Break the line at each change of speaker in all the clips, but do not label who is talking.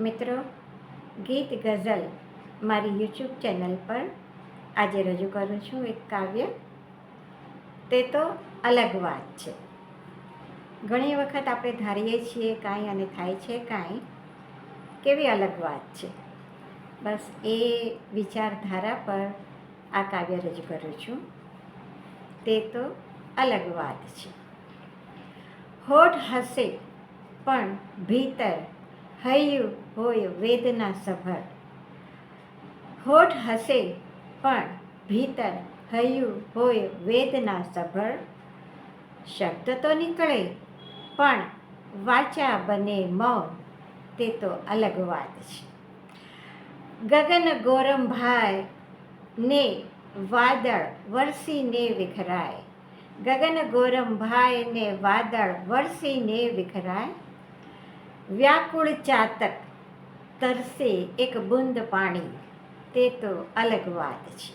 મિત્રો, ગીત ગઝલ મારી યુટ્યુબ ચેનલ પર આજે રજૂ કરું છું એક કાવ્ય. તે તો અલગ વાત છે. ઘણી વખત આપણે ધારીએ છીએ કાંઈ અને થાય છે કાંઈ કેવી અલગ વાત છે. બસ એ વિચારધારા પર આ કાવ્ય રજૂ કરું છું. તે તો અલગ વાત છે. હોઠ હસે પણ ભીતર હૈયું હોય વેદના સભર. હોઠ હસે પણ ભીતર હૈયું હોય વેદના સભર. શબ્દ તો નીકળે, પણ વાચા બને મૌન, તે તો અલગ વાત છે. ગગન ગોરમભાઈ ને વાદળ વરસીને વિખરાય. ગગન ગોરમભાઈ ને વાદળ વરસીને વિખરાય. વ્યાકુળ ચાતક તરસે એક બુંદ પાણી. તે તો અલગ વાત છે.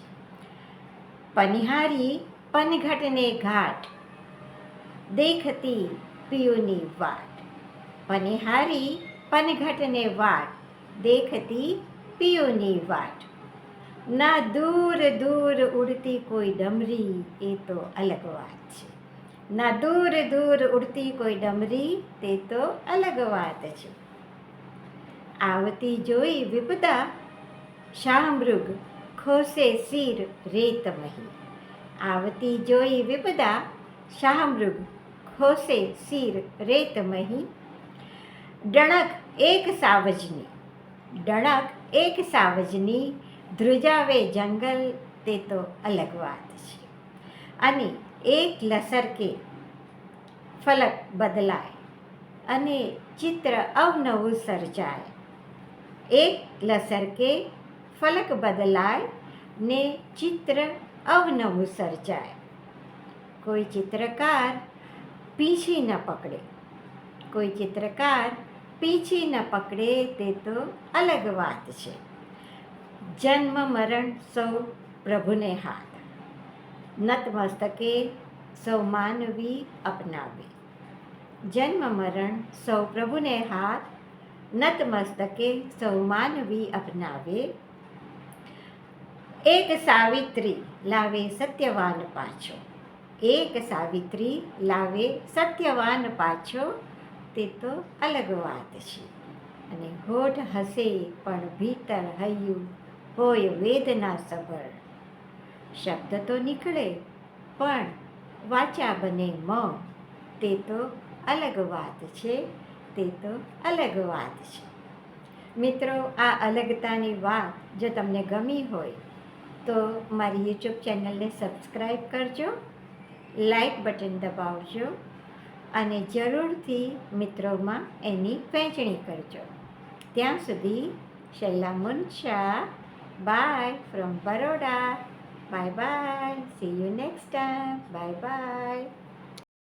પનિહારી પનઘટને ઘાટ. દેખતી પિયુની વાટ. પનિહારી પનઘટને વાટ. દેખતી પિયુની વાટ. ના દૂર દૂર ઉડતી કોઈ ડમરી, એ તો અલગ વાત છે. ના દૂર દૂર ઉડતી કોઈ ડમરી, તે તો અલગ વાત છે. આવતી જોઈ વિપદા શાહમૃગ ખોસે શિર રેતમહી આવતી જોઈ વિપદા શાહમૃગ ખોસે શિર રેતમહી ડણક એક સાવજની, ડણક એક સાવજની, ધ્રુજાવે જંગલ, તે તો અલગ વાત છે. અને એક લસરકે ફલક બદલાય અને ચિત્ર અવનવું સર્જાય. એક લસરકે ફલક બદલાય ને ચિત્ર અવનવું સર્જાય. કોઈ ચિત્રકાર પીછી ન પકડે. કોઈ ચિત્રકાર પીછી ન પકડે તે તો અલગ વાત છે. જન્મ મરણ સૌ પ્રભુને હાથ નતમસ્તકે સૌ માનવી અપનાવે. જન્મ મરણ સૌ પ્રભુને હાથ, નતમસ્તકે સૌ માનવી અપનાવે. એક સાવિત્રી લાવે સત્યવાન પાછો. એક સાવિત્રી લાવે સત્યવાન પાછો, તે તો અલગ વાત છે. અને હોઠ હસે પણ ભીતર હૈયું હોય વેદના સબર શબ્દ તો નીકળે, પણ વાચા બને મ. તે તો અલગ વાત છે, તે તો અલગ વાત છે. મિત્રો, આ અલગતાની વાત જો તમને ગમી હોય, તો મારી યુટ્યુબ ચેનલને સબસ્ક્રાઈબ કરજો લાઈક બટન દબાવજો, અને જરૂરથી મિત્રોમાં એની વહેંચણી કરજો. ત્યાં સુધી Shaila Munsha, bye, from Baroda. Bye bye see you next time bye bye